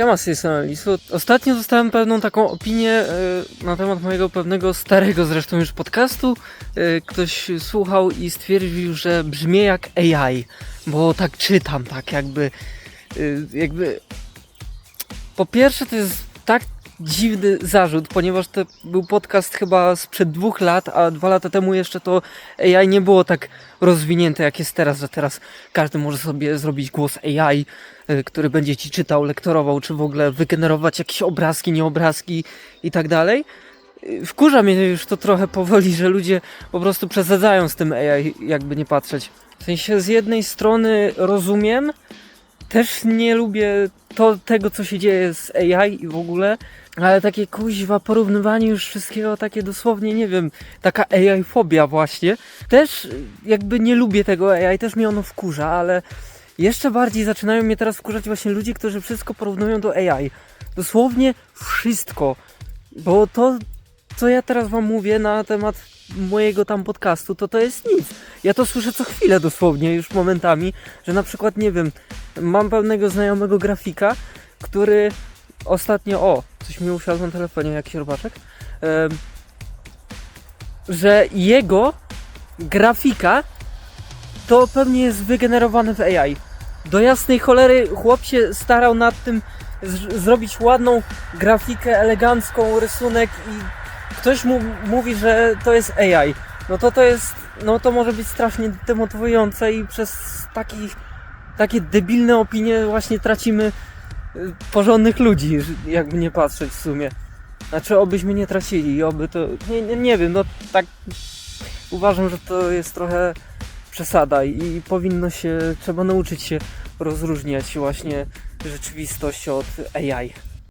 Ja z tej strony. Ostatnio dostałem pewną taką opinię e, na temat mojego pewnego starego zresztą już podcastu. E, ktoś słuchał i stwierdził, że brzmię jak AI, bo tak czytam, tak jakby, e, jakby... Po pierwsze to jest tak dziwny zarzut, ponieważ to był podcast chyba sprzed dwóch lat, a dwa lata temu jeszcze to AI nie było tak rozwinięte jak jest teraz, że teraz każdy może sobie zrobić głos AI, y, który będzie ci czytał, lektorował, czy w ogóle wygenerować jakieś obrazki, nieobrazki i tak dalej. Y, Wkurza mnie już to trochę powoli, że ludzie po prostu przesadzają z tym AI, jakby nie patrzeć. W sensie z jednej strony rozumiem, też nie lubię to, tego, co się dzieje z AI i w ogóle, ale takie kuźwa porównywanie już wszystkiego, takie dosłownie, nie wiem, taka AI-fobia właśnie. Też y, jakby nie lubię tego AI, też mnie ono wkurza, ale jeszcze bardziej zaczynają mnie teraz wkurzać właśnie ludzie, którzy wszystko porównują do AI. Dosłownie wszystko. Bo to, co ja teraz wam mówię na temat mojego tam podcastu, to to jest nic. Ja to słyszę co chwilę dosłownie, już momentami, że na przykład, nie wiem, mam pewnego znajomego grafika, który ostatnio, o, coś mi usiadł na telefonie, jakiś robaczek, że jego grafika to pewnie jest wygenerowane w AI. Do jasnej cholery chłop się starał nad tym zrobić ładną grafikę, elegancką, rysunek i ktoś mu mówi, że to jest AI. No to to jest, no to może być strasznie demotywujące i przez takich, takie debilne opinie właśnie tracimy y, porządnych ludzi, jakby nie patrzeć w sumie. Znaczy, obyśmy nie tracili oby to, nie, nie, nie wiem, no tak uważam, że to jest trochę przesada i powinno się, trzeba nauczyć się rozróżniać właśnie rzeczywistość od AI.